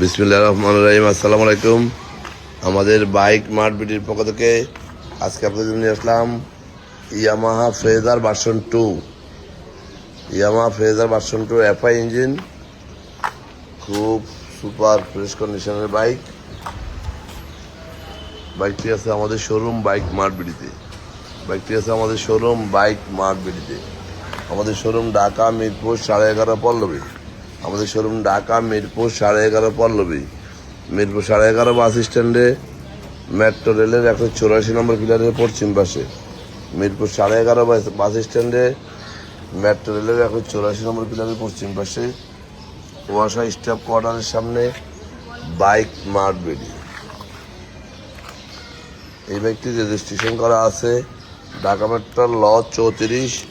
বিসমিল্লা রহমান রহিম, আসসালামু আলাইকুম। আমাদের বাইক মার্ট বিটির পক্ষ থেকে আজকে আপনাদের নিয়ে আসলাম Yamaha Fazer version two. Yamaha Fazer version two FI engine, খুব সুপার ফ্রেশ কন্ডিশনের বাইক। বাইকটি আছে আমাদের শোরুম বাইক মার্ট বিটিতে। বাইকটি আছে আমাদের শোরুম বাইক মার্ট বিটিতে। আমাদের শোরুম ঢাকা, মিরপুর, সাড়ে এগারো পল্লবী। আমাদের শোরুম ঢাকা, মিরপুর, সাড়ে এগারো পল্লবী। মিরপুর সাড়ে এগারো বাস স্ট্যান্ডে মেট্রো রেলের একশো চৌরাশি নম্বর পিলারের পশ্চিম পাশে। মিরপুর সাড়ে এগারো বাস- স্ট্যান্ডে মেট্রো রেলের একশো চৌরাশি নম্বর পিলারের পশ্চিম পাশে। ওয়াসা স্টাফ কোয়ার্টারের সামনে বাইক মার্ট বেরি এই বাইকটি রেজিস্ট্রেশন করা আছে ঢাকা মেট্রো ল চৌত্রিশ,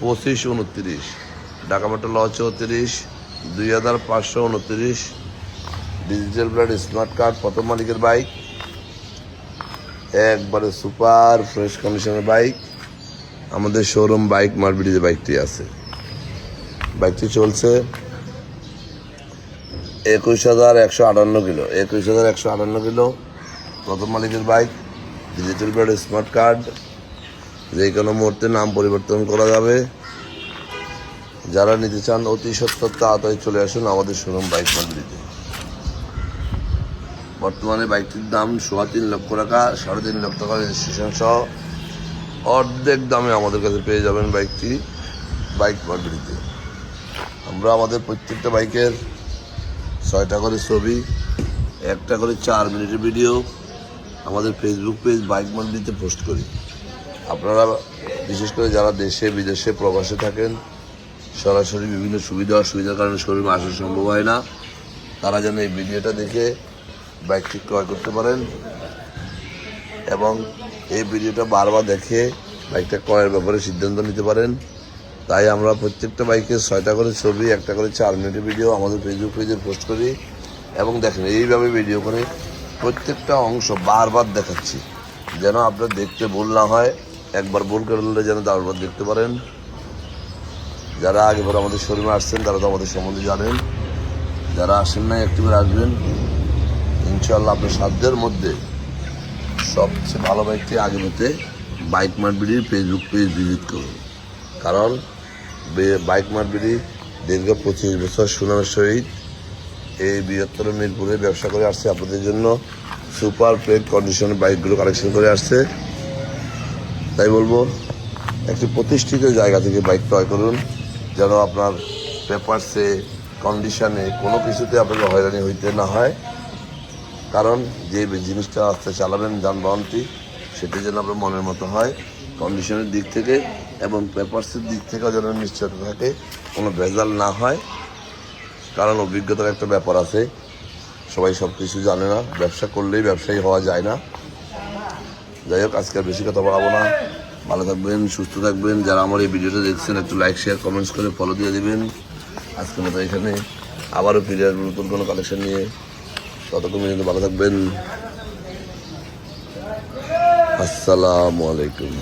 পঁচিশ, উনত্রিশ। ঢাকা মেট্রো ল চৌত্রিশ দুই হাজার পাঁচশো উনত্রিশ ডিজিটাল প্লেট স্মার্ট কার্ড প্রথম মালিকের বাইক একবারে সুপার ফ্রেশ কন্ডিশনের বাইক আমাদের শোরুম বাইক মার্বিডিতে বাইকটি আছে। বাইকটি চলছে একুশ হাজার একশো আটান্ন কিলো। একুশ হাজার একশো আটান্ন কিলো, প্রথম মালিকের bike digital plate smart card যে কোনো মুহূর্তে নাম পরিবর্তন করা যাবে। যারা নিতে চান অতি সত্তর, তাড়াতাড়ি চলে আসুন আমাদের শোরুম বাইক মার্কেটে বর্তমানে বাইকটির দাম সোয়া তিন লক্ষ টাকা, সাড়ে তিন লক্ষ টাকা রেজিস্ট্রেশন সহ অর্ধেক দামে আমাদের কাছে পেয়ে যাবেন বাইকটি বাইক মার্কেটে আমরা আমাদের প্রত্যেকটা বাইকের ছয়টা করে ছবি, একটা করে চার মিনিটের ভিডিও আমাদের ফেসবুক পেজ বাইক মান্ডিতে পোস্ট করি। আপনারা বিশেষ করে যারা দেশে, বিদেশে প্রবাসে থাকেন সরাসরি বিভিন্ন সুবিধা অসুবিধার কারণে শোরুমে আসা সম্ভব হয় না। তারা যেন এই ভিডিওটা দেখে বাইকটি ক্রয় করতে পারেন এবং এই ভিডিওটা বারবার দেখে বাইকটা ক্রয়ের ব্যাপারে সিদ্ধান্ত নিতে পারেন। তাই আমরা প্রত্যেকটা বাইকে ছয়টা করে ছবি, একটা করে চার মিনিটের ভিডিও আমাদের ফেসবুক পেজে পোস্ট করি এবং দেখেন এইভাবে ভিডিও করে প্রত্যেকটা অংশ বারবার দেখাচ্ছি। যেন আপনার দেখতে ভুল না হয়, একবার ভুল করলে যেন বারবার দেখতে পারেন। যারা আগে আগেবার আমাদের শোরুমে আসছেন, তারা তো আমাদের সম্বন্ধে জানেন। যারা আসেন নাই একটিবার আসবেন। ইনশাল্লাহ আপনার সাধ্যের মধ্যে সবচেয়ে ভালো বাইকটি আগে হতে বাইক মার্টবিডির ফেসবুক পেজ ভিজিট করুন। কারণ বাইক মার্টবিডি দীর্ঘ পঁচিশ বছর সুনামের সহিত এই বৃহত্তর মিরপুরে ব্যবসা করে আসছে। আপনাদের জন্য সুপার প্লেট কন্ডিশনের বাইকগুলো কালেকশন করে আসছে। তাই বলব, একটি প্রতিষ্ঠিত জায়গা থেকে বাইক ক্রয় করুন। যেন আপনার পেপারসে কন্ডিশনে কোনো কিছুতে আপনাকে হয়রানি হইতে না হয়। কারণ যে জিনিসটা আস্তে চালাবেন যানবাহনটি, সেটি যেন আপনার মনের মতো হয়। কন্ডিশনের দিক থেকে এবং পেপারসের দিক থেকেও যেন নিশ্চয়তা থাকে, কোনো ভেজাল না হয়। কারণ অভিজ্ঞতার একটা ব্যাপার আছে, সবাই সব কিছু জানে না, ব্যবসা করলেই ব্যবসায়ী হওয়া যায় না। যাই হোক, আজকে বেশি কথা বলাবো না। ভালো থাকবেন, সুস্থ থাকবেন। যারা আমার এই ভিডিওটা দেখছেন, একটু লাইক শেয়ার কমেন্টস করে ফলো দিয়ে দেবেন। আজকে মতো এখানে। আবারও ফিরে আসব নতুন কোনো কালেকশন নিয়ে। ততক্ষণ পর্যন্ত ভালো থাকবেন। আসসালামু আলাইকুম।